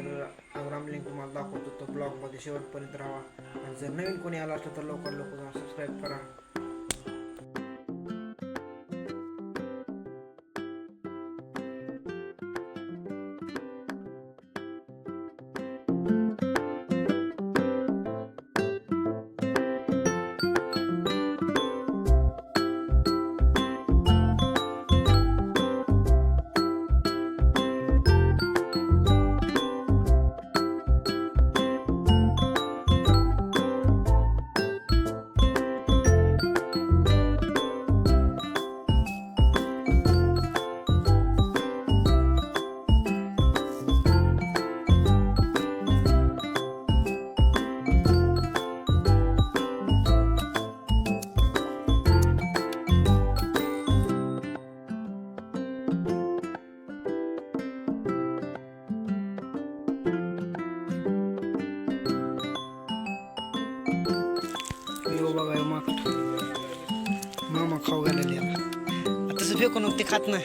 तर राम लिंक तुम्हाला दाखवतो तो ब्लॉगमध्ये शेवटपर्यंत राहा. आणि जर नवीन कोणी आला असलं तर लवकर लवकर सबस्क्राईब करा. ते खात नाही.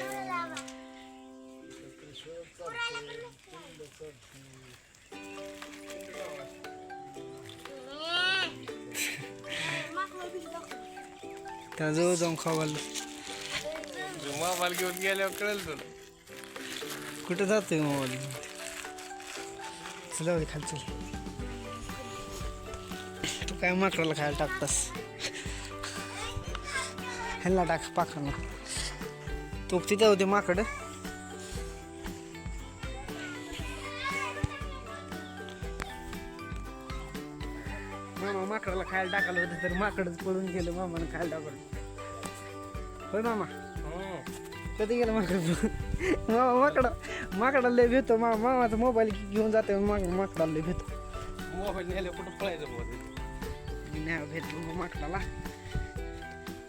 त्या जवळ जाऊन खाऊ घाललं. मोबाईल घेऊन गेल्यावर कळेल तुला. कुठं जातोय मोबाईल? चला खाली चल. तू काय माकडाला खायला टाकतास? ह्याला टाक पाखांना तो तिथे होते माकड. मामा माकडाला खायला टाकायला होतं तर माकडच पळून गेलं मामानं खायला टाकलं होय मामा? कधी गेलं माकड मामा माकडा माकडा लय भेटतो. मा मामाचा मोबाईल घेऊन जाते माग माकडाला लय भेटतो. मोबाईल नेल्या कुठं पळायचं नाही भेटलो माकडाला.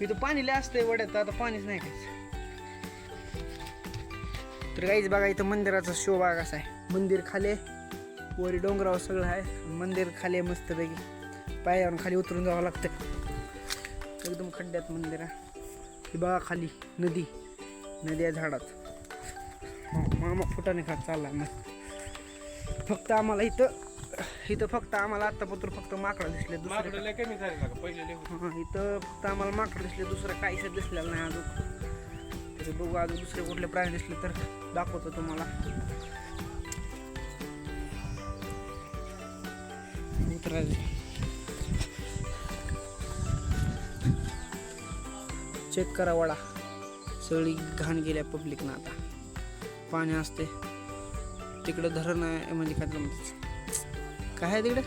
इथं पाणी लय असतंय वड्यात आता पाणीच नाही खायचं. तर काहीच बघा इथं मंदिराचा शो बघा कसा आहे. मंदिर खाली वरी डोंगरावर सगळं आहे. मंदिर खाली आहे मस्तपैकी. पायावरून खाली उतरून जावं लागतं. एकदम खड्ड्यात मंदिर आहे. ही बघा खाली नदी. नदी आहे झाडात. मामा फुटाने खात चालला मग फक्त आम्हाला इथं इथं फक्त आम्हाला आत्तापत्र फक्त माकडं दिसले ना. हा, इथं फक्त आम्हाला माकड दिसले दुसरं काहीच दिसलेलं नाही अजून. तरी बघू अजून दुसरे कुठले प्राणी दिसले तर दाखवतो तुम्हाला. चेक करा वडा. सगळी घाण गेल्या पब्लिकनं आता. पाणी असते. तिकडं धरण आहे म्हणजे काय काय आहे तिकडं?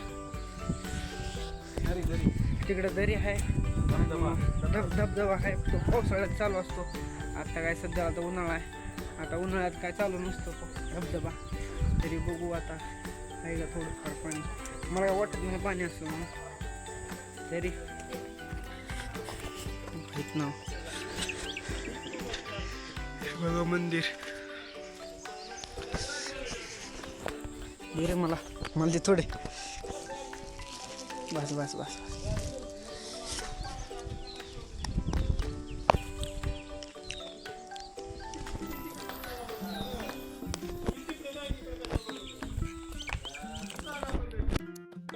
तिकडे दरी आहे. धबधबा. धब धबधबा आहे. तो पावसाळ्यात चालू असतो. आता काय सध्या आता उन्हाळा आहे. आता उन्हाळ्यात काय चालू नसतो तो. धबधबा. तरी बघू आता. आहे का थोडंफार पाणी. मला काय वाटत नाही पाणी असतं म्हणून. तरी. माहीत नाव बघा मंदिर. दे रे मला. मला दे थोडे. बस बस बस.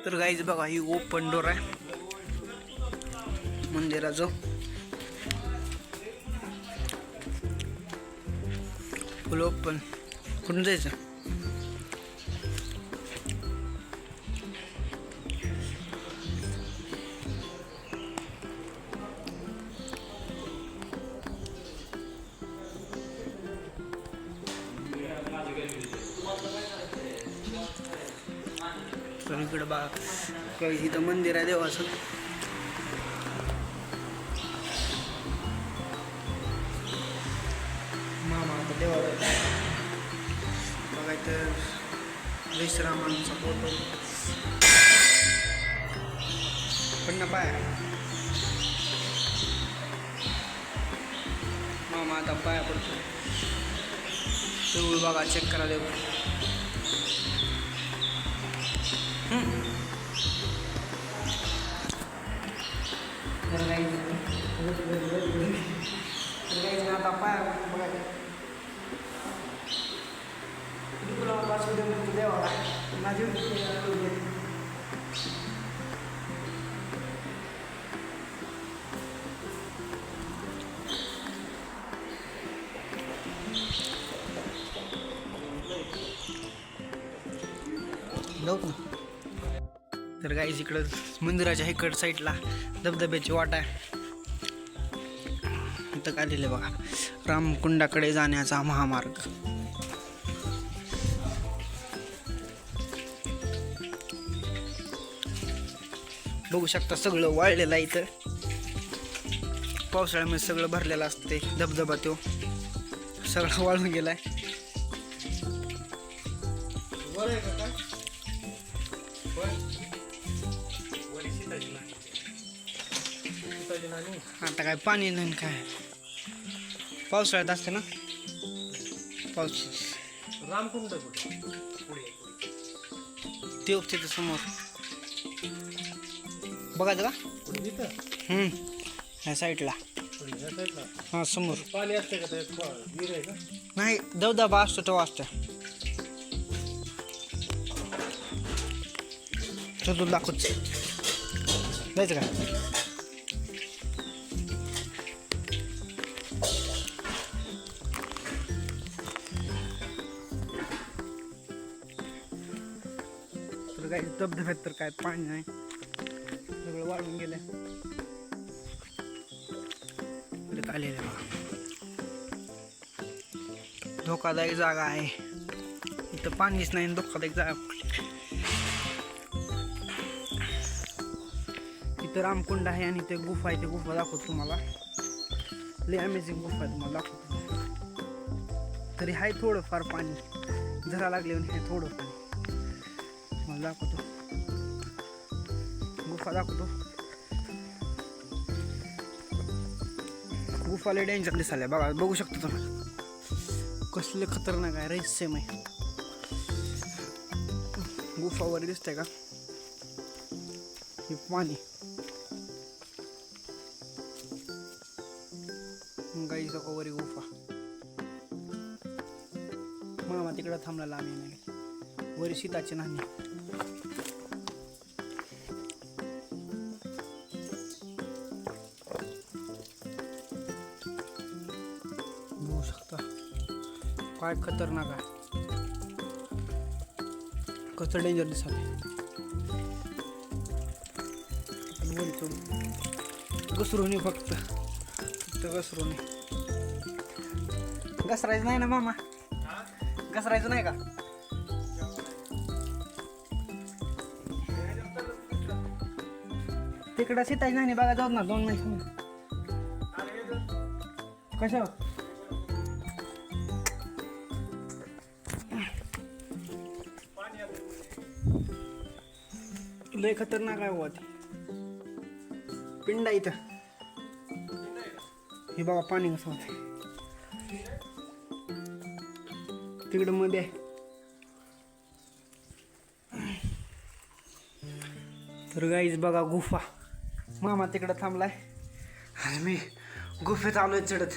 तर गाईज बघा ही ओपन डोर आहे. मंदिराचं. फुल ओपन कुठून जायचं? इकडं बा काही इथं मंदिर आहे देवाचं. मामा आता देवाला बघा इथं विश्रामांचा फोटो पण ना पाय. मामा आता पाया पडतो तेवढं बघा चेक करा देऊ तर काही तर काही आता पाय बघायचं तुला वाचू दे म्हणतो देवाला तर गाईज इकडं मंदिराच्या इकड साईडला धबधब्याची वाट आहे. इथं काढलेलं बघा? रामकुंडाकडे जाण्याचा महामार्ग. बघू शकता सगळं वाळलेलं आहे इथं. पावसाळ्यामध्ये सगळं भरलेलं असते धबधबा तो. सगळं वाळून गेलाय. आता काय पाणी नाही काय? पावसाळ्यात असते ना? पाऊस रामकुंड ते तिथं समोर. बघायचं का? हम्म. ह्या साईडला. हां समोर. पाणी असते का नाही दबदबा असतो तो असतो. चल तुला दाखवच जायचं का? काय धबधब्यात तर काय पाणी नाही. सगळं वाळून गेलं आलेलं बघा. धोकादायक जागा आहे. इथं पाणीच नाही आणि धोकादायक जागा इथं रामकुंड आहे आणि ते गुफा आहे. ते गुफा दाखवतो तुम्हाला. लय अमेझिंग गुफा आहे तुम्हाला दाखवतो. तरी आहे थोडंफार पाणी. झरा लागले हे थोडं पाणी. मला दाखवतो गुफा दाखवतो गुफा लय डेंजर दिसायला बघा बघू शकतो तुम्ही. कसले खतरनाक आहे रहस्यमय. गुफा वर दिसतंय का? हे पाणी. गाईचा वरी गुफा. मामा तिकडं थांबला आम्ही. नाही वरी सीताची नाणी. काय खतरनाक आहे. कसं डेंजर दिसत घसरून फक्त. फक्त घसरून घसरायचं नाही ना मामा? घसरायचं नाही का? तिकडं सीताची नाही बघा जाऊ ना दोन मिनिट कशा लय खतरनाक आहे हो बुवा ती पिंड इथं. हे बाबा पाणी कसं होत तिकडं मध्ये आहे. तर गाईज बघा गुफा. मामा तिकडं थांबलाय. आणि मी गुफेत आलोय चढत.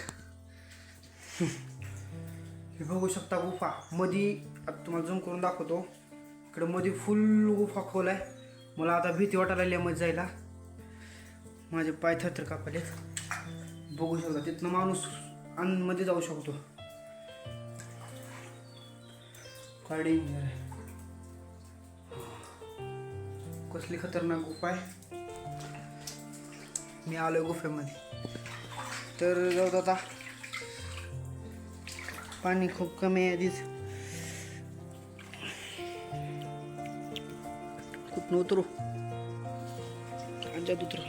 हे बघू शकता गुफा. मधी आता तुम्हाला झूम करून दाखवतो. इकडं मध्ये फुल गुफा खोल आहे. मला आता भीती वाटायला लागली मध्ये जायला. माझे पाय थरथर कापलेत बघू शकता तिथनं माणूसमध्ये जाऊ शकतो. काय आहे कसली खतरनाक गुफा आहे. मी आलोय गुफेमध्ये. तर जाऊ आता. पाणी खूप कमी आहे आधीच. न उतरू आमच्यात उतरू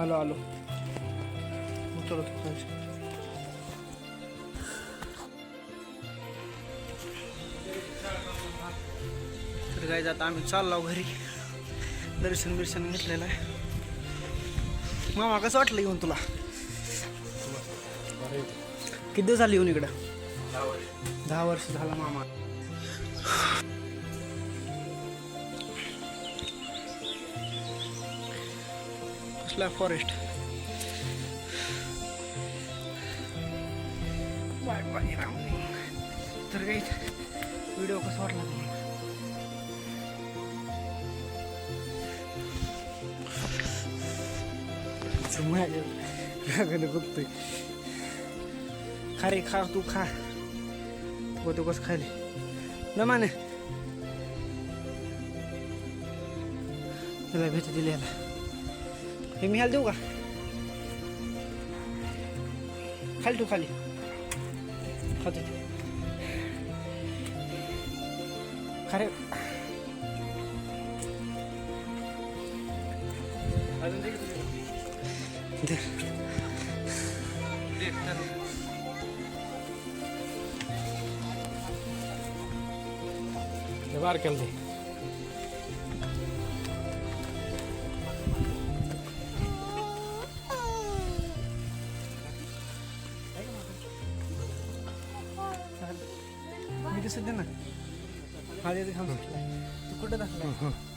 आलो आलो उतरतो खालची. तर काय जाता आम्ही चाललो घरी. दर्शन बिर्शन घेतलेलं आहे. मामा कसं वाटलं येऊन तुला? किती दिवस झाले येऊन इकडं? दहा वर्ष झाला मामा. कसला फॉरेस्ट बाय बाय राम. तर काही व्हिडिओ कसा वाटला तुम्हाला? माझ्या बघतोय. खा रे खा तू खा. तू तू कसं खायले न माने. त्याला भेट दिली याला. हे मी ह्याला देऊ का? खाली तू खाली. खातो. खरे अजून दे की तुझ्या. दे. दे, चल. हे बारक्याला दे मी दिसत दे ना हा दे थांब तू कुठं दाखला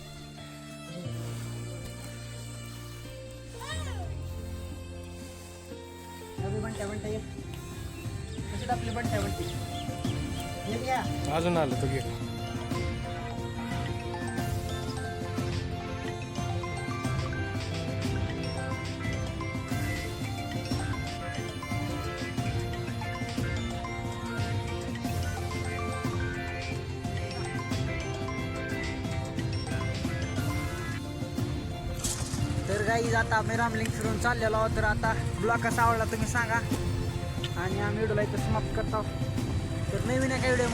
अजून आलं तो घे. तर काही आता आम्ही रामलिंग फिरून चाललेलो आहोत तर आता ब्लॉग कसा आवडला तुम्ही सांगा. आणि आम्ही व्हिडिओला इथं समाप्त करतो. तर नवीन एका व्हिडिओ